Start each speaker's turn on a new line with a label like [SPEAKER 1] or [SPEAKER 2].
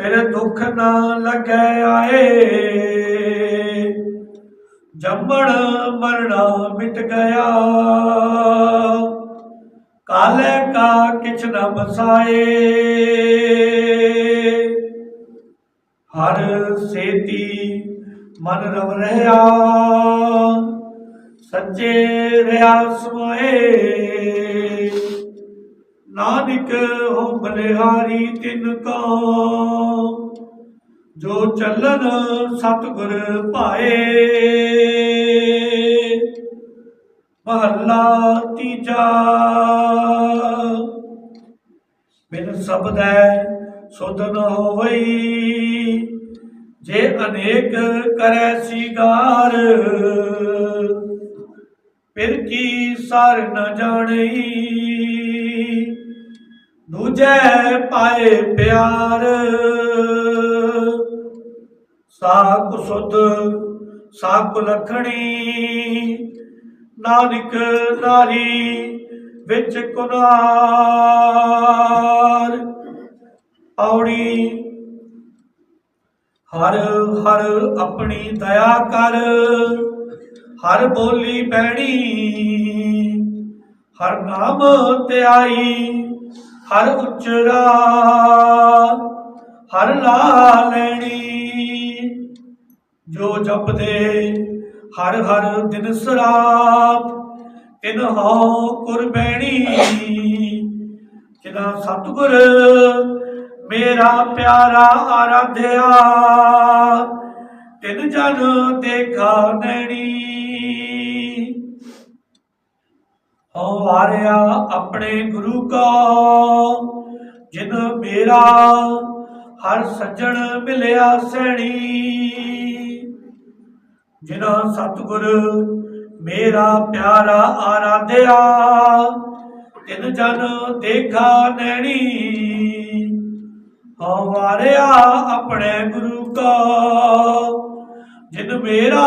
[SPEAKER 1] ਫਿਰ ਦੁੱਖ ਨਾ ਲੱਗੈ ਆਏ। ਜੰਮਣ ਮਰਣਾ ਮਿਟ ਗਿਆ। ਕਾਲੇ ਕਾ ਕਿਛ ਨਾ ਬਸਾਏ ਹਰ ਸੇਤੀ ਮਨ ਰਵ ਰਹਾ। ਸੱਚੇ ਰਿਆ ਸਮਾਏ। ਨਾਨਕ ਹੋ ਬਲਿਹਾਰੀ ਤਿਨ ਕੋ ਜੋ ਚੱਲਨ ਸਤਿਗੁਰ ਭਾਏ। ਮਹੱਲਾ ਤੀਜਾ, ਬਿਨ ਸ਼ਬਦੈ ਸੁਧ ਨ ਹੋਵਈ, ਜੇ ਅਨੇਕ ਕਰੈ ਸਿਗਾਰ, ਫਿਰ ਕੀ ਸਰ ਨ ਜਾਣਈ। ਦੂਜੈ ਪਾਏ ਪਿਆਰ। ਸਾਕ ਸੁਧ ਸਾਕ ਲਖਣੀ, ਨਾਨਕ ਨਾਰੀ ਵਿੱਚ ਕੁਨਾਰ। ਔੜੀ, ਹਰ ਹਰ ਆਪਣੀ ਦਇਆ ਕਰ। ਹਰ ਬੋਲੀ ਬੈਣੀ ਹਰ ਨਾਮ ਧਿਆਈ। ਹਰ ਉਚਰਾ ਹਰ ਲਾ ਲੈਣੀ ਜੋ ਜਪਦੇ, ਹਰ ਹਰ ਦਿਨ ਸਰਾਤ ਤਿਨ ਹਉ ਕੁਰਬੈਣੀ ਜਿਨਾ ਸਤਿਗੁਰ ਮੇਰਾ ਪਿਆਰਾ ਆਰਾਧਿਆ, ਤਿਨ ਜਨ ਦੇਖਾ ਨੈਣੀ। ਹਉ ਆਪਣੇ ਗੁਰੂ ਕਾ, ਜਿਨ ਮੇਰਾ ਹਰ ਸੱਜਣ ਮਿਲਿਆ ਸੈਣੀ। ਜਿਨਾ ਸਤਿਗੁਰ ਮੇਰਾ ਪਿਆਰਾ ਆਰਾਧਿਆ, ਤਿਨ ਜਨ ਦੇਖਾ ਨੈਣੀ। ਹਉ ਵਾਰਿਆ ਆਪਣੇ ਗੁਰੂ ਕਾ, ਜਿਨ ਮੇਰਾ